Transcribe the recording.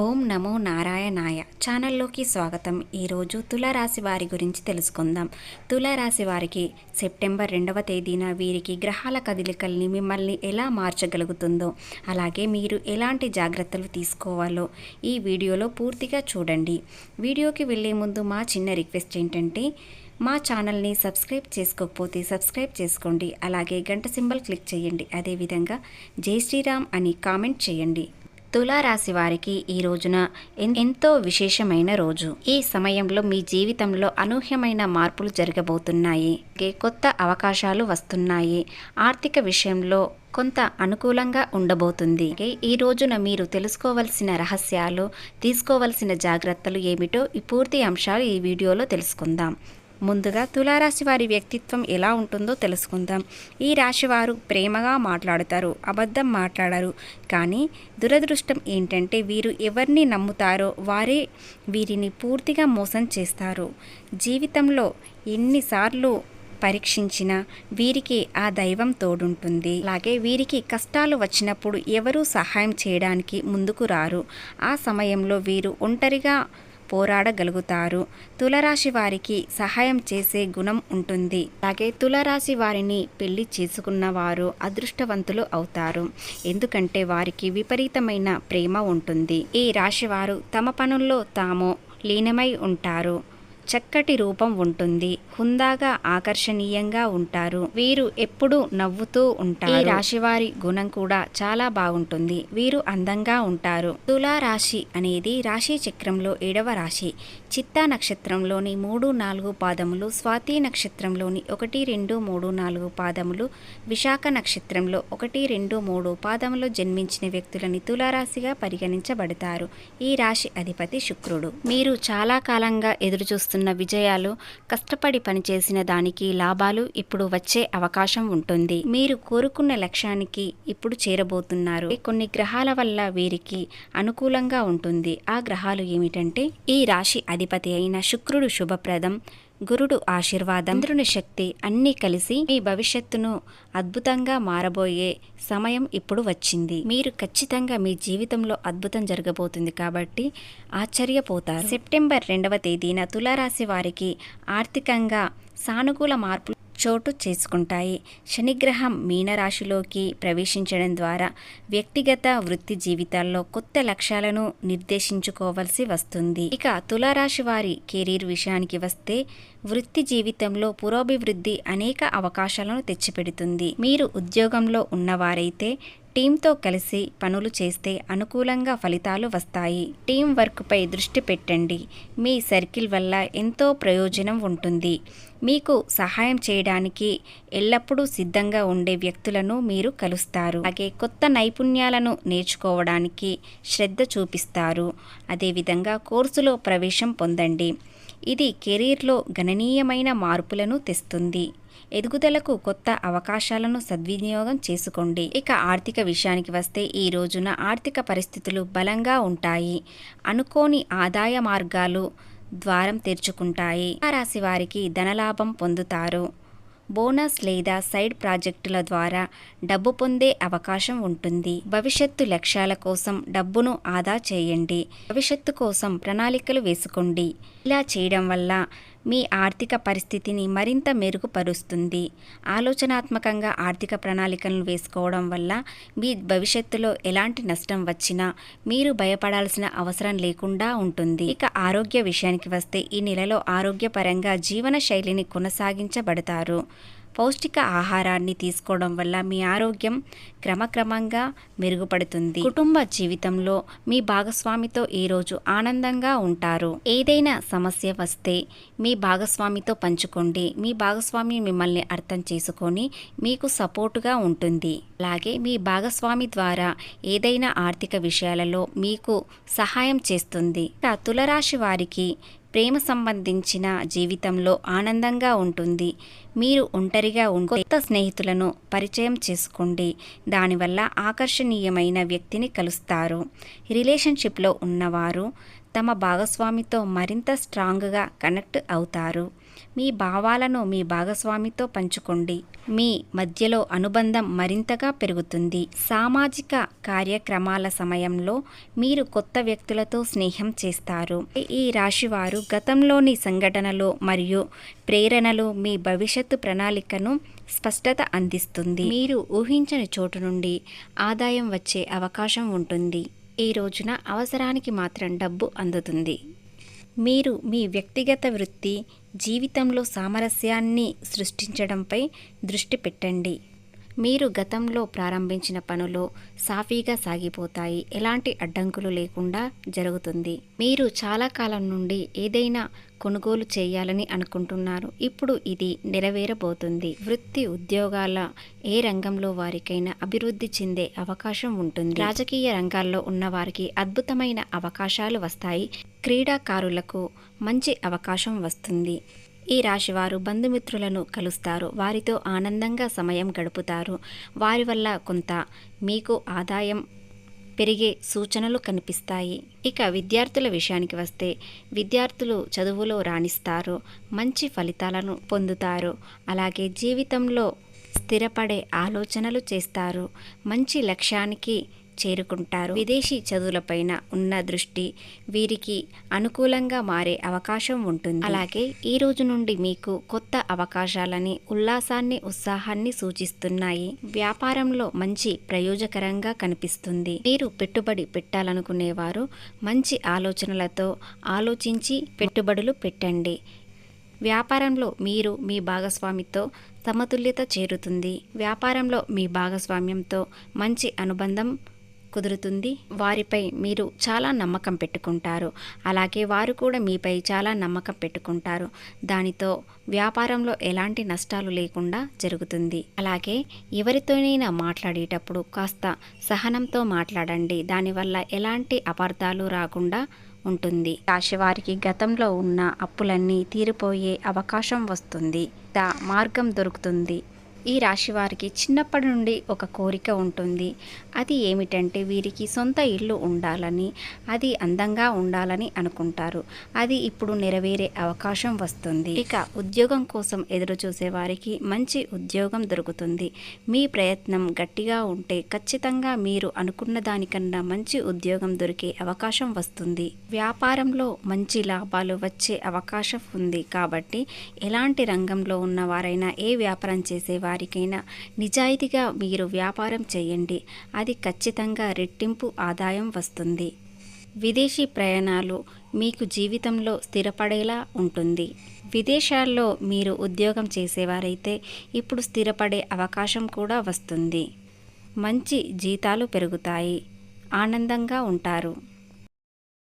ఓం నమో నారాయణాయ ఛానల్లోకి స్వాగతం. ఈరోజు తులారాశి వారి గురించి తెలుసుకుందాం. తులారాశి వారికి సెప్టెంబర్ రెండవ తేదీన వీరికి గ్రహాల కదలికల్ని మిమ్మల్ని ఎలా మార్చగలుగుతుందో అలాగే మీరు ఎలాంటి జాగ్రత్తలు తీసుకోవాలో ఈ వీడియోలో పూర్తిగా చూడండి. వీడియోకి వెళ్ళే ముందు మా చిన్న రిక్వెస్ట్ ఏంటంటే మా ఛానల్ని సబ్స్క్రైబ్ చేసుకోకపోతే సబ్స్క్రైబ్ చేసుకోండి. అలాగే గంట సింబల్ క్లిక్ చేయండి. అదేవిధంగా జై శ్రీరామ్ అని కామెంట్ చేయండి. తులారాశి వారికి ఈ రోజున ఎన్- ఎంతో విశేషమైన రోజు. ఈ సమయంలో మీ జీవితంలో అనూహ్యమైన మార్పులు జరగబోతున్నాయి. కొత్త అవకాశాలు వస్తున్నాయి. ఆర్థిక విషయంలో కొంత అనుకూలంగా ఉండబోతుంది. ఈ రోజున మీరు తెలుసుకోవలసిన రహస్యాలు తీసుకోవలసిన జాగ్రత్తలు ఏమిటో ఈ పూర్తి అంశాలు ఈ వీడియోలో తెలుసుకుందాం. ముందుగా తులారాశి వారి వ్యక్తిత్వం ఎలా ఉంటుందో తెలుసుకుందాం. ఈ రాశి వారు ప్రేమగా మాట్లాడతారు అబద్ధం మాట్లాడరు. కానీ దురదృష్టం ఏంటంటే వీరు ఎవరిని నమ్ముతారో వారే వీరిని పూర్తిగా మోసం చేస్తారు. జీవితంలో ఎన్నిసార్లు పరీక్షించిన వీరికి ఆ దైవం తోడుంటుంది. అలాగే వీరికి కష్టాలు వచ్చినప్పుడు ఎవరూ సహాయం చేయడానికి ముందుకు రారు. ఆ సమయంలో వీరు ఒంటరిగా పోరాడగలుగుతారు. తులరాశి వారికి సహాయం చేసే గుణం ఉంటుంది. అలాగే తులరాశి వారిని పెళ్ళి చేసుకున్న వారు అదృష్టవంతులు అవుతారు. ఎందుకంటే వారికి విపరీతమైన ప్రేమ ఉంటుంది. ఈ రాశి వారు తమ పనుల్లో తాము లీనమై ఉంటారు. చక్కటి రూపం ఉంటుంది. హుందాగా ఆకర్షణీయంగా ఉంటారు. వీరు ఎప్పుడూ నవ్వుతూ ఉంటారు. ఈ రాశివారి గుణం కూడా చాలా బాగుంటుంది. వీరు అందంగా ఉంటారు. తులా రాశి అనేది రాశి చక్రంలో ఏడవ రాశి. చిత్తా నక్షత్రంలోని మూడు నాలుగు పాదములు స్వాతి నక్షత్రంలోని ఒకటి రెండు మూడు నాలుగు పాదములు విశాఖ నక్షత్రంలో ఒకటి రెండు మూడు పాదములు జన్మించిన వ్యక్తులని తులారాశిగా పరిగణించబడతారు. ఈ రాశి అధిపతి శుక్రుడు. మీరు చాలా కాలంగా ఎదురు చూస్తున్న విజయాలు కష్టపడి పనిచేసిన దానికి లాభాలు ఇప్పుడు వచ్చే అవకాశం ఉంటుంది. మీరు కోరుకున్న లక్ష్యానికి ఇప్పుడు చేరబోతున్నారు. కొన్ని గ్రహాల వల్ల వీరికి అనుకూలంగా ఉంటుంది. ఆ గ్రహాలు ఏమిటంటే ఈ రాశి అధిపతి అయిన శుక్రుడు శుభప్రదం గురుడు ఆశీర్వాదం. ఇంద్రుని శక్తి అన్నీ కలిసి మీ భవిష్యత్తును అద్భుతంగా మారబోయే సమయం ఇప్పుడు వచ్చింది. మీరు ఖచ్చితంగా మీ జీవితంలో అద్భుతం జరగబోతుంది కాబట్టి ఆశ్చర్యపోతారు. సెప్టెంబర్ రెండవ తేదీన తులారాశి వారికి ఆర్థికంగా సానుకూల మార్పులు చోటు చేసుకుంటాయి. శనిగ్రహం మీనరాశిలోకి ప్రవేశించడం ద్వారా వ్యక్తిగత వృత్తి జీవితాల్లో కొత్త లక్ష్యాలను నిర్దేశించుకోవాల్సి వస్తుంది. ఇక తులారాశి వారి కెరీర్ విషయానికి వస్తే వృత్తి జీవితంలో పురోభివృద్ధి అనేక అవకాశాలను తెచ్చిపెడుతుంది. మీరు ఉద్యోగంలో ఉన్నవారైతే టీంతో కలిసి పనులు చేస్తే అనుకూలంగా ఫలితాలు వస్తాయి. టీం వర్క్పై దృష్టి పెట్టండి. మీ సర్కిల్ వల్ల ఎంతో ప్రయోజనం ఉంటుంది. మీకు సహాయం చేయడానికి ఎల్లప్పుడూ సిద్ధంగా ఉండే వ్యక్తులను మీరు కలుస్తారు. అలాగే కొత్త నైపుణ్యాలను నేర్చుకోవడానికి శ్రద్ధ చూపిస్తారు. అదేవిధంగా కోర్సులో ప్రవేశం పొందండి. ఇది కెరీర్లో గణనీయమైన మార్పులను తెస్తుంది. ఎదుగుదలకు కొత్త అవకాశాలను సద్వినియోగం చేసుకోండి. ఇక ఆర్థిక విషయానికి వస్తే ఈ రోజున ఆర్థిక పరిస్థితులు బలంగా ఉంటాయి. అనుకోని ఆదాయ మార్గాలు ద్వారం తెరుచుకుంటాయి. ఆ రాశి వారికి ధనలాభం పొందుతారు. బోనస్ లేదా సైడ్ ప్రాజెక్టుల ద్వారా డబ్బు పొందే అవకాశం ఉంటుంది. భవిష్యత్తు లక్ష్యాల కోసం డబ్బును ఆదా చేయండి. భవిష్యత్తు కోసం ప్రణాళికలు వేసుకోండి. ఇలా చేయడం వల్ల మీ ఆర్థిక పరిస్థితిని మరింత మెరుగుపరుస్తుంది. ఆలోచనాత్మకంగా ఆర్థిక ప్రణాళికలను వేసుకోవడం వల్ల మీ భవిష్యత్తులో ఎలాంటి నష్టం వచ్చినా మీరు భయపడాల్సిన అవసరం లేకుండా ఉంటుంది. ఇక ఆరోగ్య విషయానికి వస్తే ఈ నెలలో ఆరోగ్యపరంగా జీవన శైలిని కొనసాగించబడతారు. పౌష్టిక ఆహారాన్ని తీసుకోవడం వల్ల మీ ఆరోగ్యం క్రమక్రమంగా మెరుగుపడుతుంది. కుటుంబ జీవితంలో మీ భాగస్వామితో ఈరోజు ఆనందంగా ఉంటారు. ఏదైనా సమస్య వస్తే మీ భాగస్వామితో పంచుకోండి. మీ భాగస్వామి మిమ్మల్ని అర్థం చేసుకొని మీకు సపోర్టుగా ఉంటుంది. అలాగే మీ భాగస్వామి ద్వారా ఏదైనా ఆర్థిక విషయాలలో మీకు సహాయం చేస్తుంది. తులరాశి వారికి ప్రేమ సంబంధించిన జీవితంలో ఆనందంగా ఉంటుంది. మీరు ఒంటరిగా కొత్త స్నేహితులను పరిచయం చేసుకోండి. దానివల్ల ఆకర్షణీయమైన వ్యక్తిని కలుస్తారు. రిలేషన్షిప్లో ఉన్నవారు తమ భాగస్వామితో మరింత స్ట్రాంగ్గా కనెక్ట్ అవుతారు. మీ భావాలను మీ భాగస్వామితో పంచుకోండి. మీ మధ్యలో అనుబంధం మరింతగా పెరుగుతుంది. సామాజిక కార్యక్రమాల సమయంలో మీరు కొత్త వ్యక్తులతో స్నేహం చేస్తారు. ఈ రాశివారు గతంలోని సంఘటనలు మరియు ప్రేరణలు మీ భవిష్యత్తు ప్రణాళికను స్పష్టత అందిస్తుంది. మీరు ఊహించని చోటు నుండి ఆదాయం వచ్చే అవకాశం ఉంటుంది. ఈ రోజున అవసరానికి మాత్రం డబ్బు అందుతుంది. మీరు మీ వ్యక్తిగత వృత్తి జీవితంలో సామరస్యాన్ని సృష్టించడంపై దృష్టి పెట్టండి. మీరు గతంలో ప్రారంభించిన పనులు సాఫీగా సాగిపోతాయి. ఎలాంటి అడ్డంకులు లేకుండా జరుగుతుంది. మీరు చాలా కాలం నుండి ఏదైనా కొనుగోలు చేయాలని అనుకుంటున్నారు. ఇప్పుడు ఇది నెరవేరబోతుంది. వృత్తి ఉద్యోగాల ఏ రంగంలో వారికైనా అభివృద్ధి చెందే అవకాశం ఉంటుంది. రాజకీయ రంగాల్లో ఉన్న వారికి అద్భుతమైన అవకాశాలు వస్తాయి. క్రీడాకారులకు మంచి అవకాశం వస్తుంది. ఈ రాశివారు బంధుమిత్రులను కలుస్తారు. వారితో ఆనందంగా సమయం గడుపుతారు. వారి వల్ల కొంత మీకు ఆదాయం పెరిగే సూచనలు కనిపిస్తాయి. ఇక విద్యార్థుల విషయానికి వస్తే విద్యార్థులు చదువులో రాణిస్తారు. మంచి ఫలితాలను పొందుతారు. అలాగే జీవితంలో స్థిరపడే ఆలోచనలు చేస్తారు. మంచి లక్ష్యానికి చేరుకుంటారు. విదేశీ చదువులపైన ఉన్న దృష్టి వీరికి అనుకూలంగా మారే అవకాశం ఉంటుంది. అలాగే ఈ రోజు నుండి మీకు కొత్త అవకాశాలని ఉల్లాసాన్ని ఉత్సాహాన్ని సూచిస్తున్నాయి. వ్యాపారంలో మంచి ప్రయోజకరంగా కనిపిస్తుంది. మీరు పెట్టుబడి పెట్టాలనుకునేవారు మంచి ఆలోచనలతో ఆలోచించి పెట్టుబడులు పెట్టండి. వ్యాపారంలో మీరు మీ భాగస్వామితో సమతుల్యత చేరుతుంది. వ్యాపారంలో మీ భాగస్వామ్యంతో మంచి అనుబంధం కుదురుతుంది. వారిపై మీరు చాలా నమ్మకం పెట్టుకుంటారు. అలాగే వారు కూడా మీపై చాలా నమ్మకం పెట్టుకుంటారు. దానితో వ్యాపారంలో ఎలాంటి నష్టాలు లేకుండా జరుగుతుంది. అలాగే ఎవరితోనైనా మాట్లాడేటప్పుడు కాస్త సహనంతో మాట్లాడండి. దానివల్ల ఎలాంటి అపార్థాలు రాకుండా ఉంటుంది. రాశివారికి గతంలో ఉన్న అప్పులన్నీ తీరిపోయే అవకాశం వస్తుంది. మార్గం దొరుకుతుంది. ఈ రాశి వారికి చిన్నప్పటి నుండి ఒక కోరిక ఉంటుంది. అది ఏమిటంటే వీరికి సొంత ఇల్లు ఉండాలని అది అందంగా ఉండాలని అనుకుంటారు. అది ఇప్పుడు నెరవేరే అవకాశం వస్తుంది. ఇక ఉద్యోగం కోసం ఎదురు చూసే వారికి మంచి ఉద్యోగం దొరుకుతుంది. మీ ప్రయత్నం గట్టిగా ఉంటే ఖచ్చితంగా మీరు అనుకున్న దానికన్నా మంచి ఉద్యోగం దొరికే అవకాశం వస్తుంది. వ్యాపారంలో మంచి లాభాలు వచ్చే అవకాశం ఉంది కాబట్టి ఎలాంటి రంగంలో ఉన్నవారైనా ఏ వ్యాపారం చేసేవారు వారికైనా నిజాయితీగా మీరు వ్యాపారం చేయండి. అది ఖచ్చితంగా రెట్టింపు ఆదాయం వస్తుంది. విదేశీ ప్రయాణాలు మీకు జీవితంలో స్థిరపడేలా ఉంటుంది. విదేశాల్లో మీరు ఉద్యోగం చేసేవారైతే ఇప్పుడు స్థిరపడే అవకాశం కూడా వస్తుంది. మంచి జీతాలు పెరుగుతాయి. ఆనందంగా ఉంటారు.